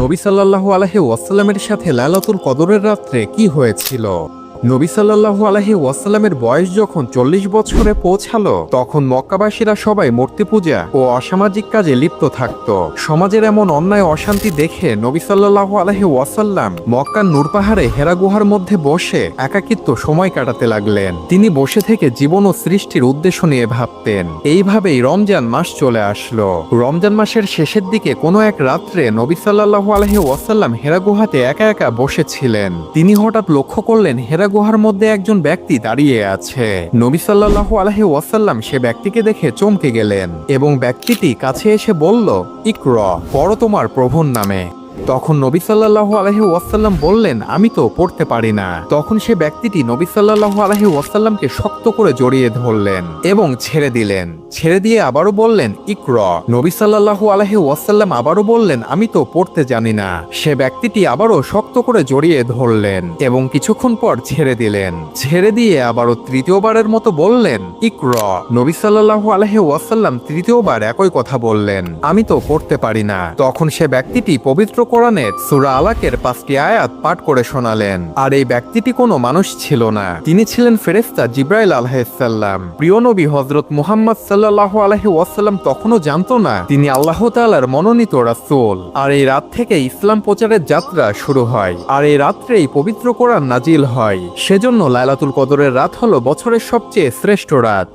নবী সাল্লাহ আলহে ওয়াসাল্লামের সাথে লালাতুল কদরের রাত্রে কি হয়েছিল? নবী সাল্লাল্লাহু আলহি ওয়াসাল্লামের বয়স যখন চল্লিশ বছরে পৌঁছালো, তখন মক্কাবাসীরা সবাই মূর্তি পূজা ও অসামাজিক কাজে লিপ্ত থাকত। সমাজের এমন অন্যায় অশান্তি দেখে নবী সাল্লাল্লাহু আলহি ওয়াসাল্লাম মক্কার নূর পাহাড়ে হেরা গুহার মধ্যে বসে একাকিত্ব সময় কাটাতে লাগলেন। তিনি বসে থেকে জীবন ও সৃষ্টির উদ্দেশ্য নিয়ে ভাবতেন। এইভাবেই রমজান মাস চলে আসলো। রমজান মাসের শেষের দিকে কোনো এক রাত্রে নবী সাল্লাল্লাহু আলহি ওয়াসাল্লাম হেরা গুহাতে একা একা বসেছিলেন। তিনি হঠাৎ লক্ষ্য করলেন হেরা গুহার মধ্যে একজন ব্যক্তি দাঁড়িয়ে আছে। নবী সাল্লাহ আলহি ওয়াসাল্লাম সে ব্যক্তিকে দেখে চমকে গেলেন এবং ব্যক্তিটি কাছে এসে বলল, ইকর, পড়ো তোমার প্রভুর নামে। তখন নবী সাল্লাল্লাহু আলহি ওয়াসাল্লাম বললেন, আমি তো পড়তে পারি না। তখন সে ব্যক্তিটি নবী সাল্লাল্লাহু আলহি ওয়াসাল্লামকে শক্ত করে জড়িয়ে ধরলেন এবং ছেড়ে দিলেন। ছেড়ে দিয়ে আবারও বললেন, ইকর। নবী সাল্লাল্লাহু আলহি ওয়াসাল্লাম আবারও বললেন, আমি তো পড়তে জানি না। সে ব্যক্তিটি আবারও শক্ত করে জড়িয়ে ধরলেন এবং কিছুক্ষণ পর ছেড়ে দিলেন। ছেড়ে দিয়ে আবারও তৃতীয়বারের মতো বললেন, ইকর। নবী সাল্লাল্লাহু আলহি ওয়াসাল্লাম তৃতীয়বার একই কথা বললেন, আমি তো পড়তে পারি না। তখন সে ব্যক্তিটি পবিত্র কোরআনের সূরা আলাকের পাঁচটি আয়াত পাঠ করে শোনালেন। আর এই ব্যক্তিটি কোনো মানুষ ছিল না। তিনি ছিলেন ফেরেস্তা জিব্রাইল আলহাইসাল্লাম প্রিয় নবী হজরত মুহাম্মদ সাল্লাহ আলহি ওয়াসাল্লাম তখনও জানতো না তিনি আল্লাহ তাআলার মনোনীত রাসূল। আর এই রাত থেকে ইসলাম প্রচারের যাত্রা শুরু হয়। আর এই রাত্রেই পবিত্র কোরআন নাজিল হয়। সেজন্য লাইলাতুল কদরের রাত হলো বছরের সবচেয়ে শ্রেষ্ঠ রাত।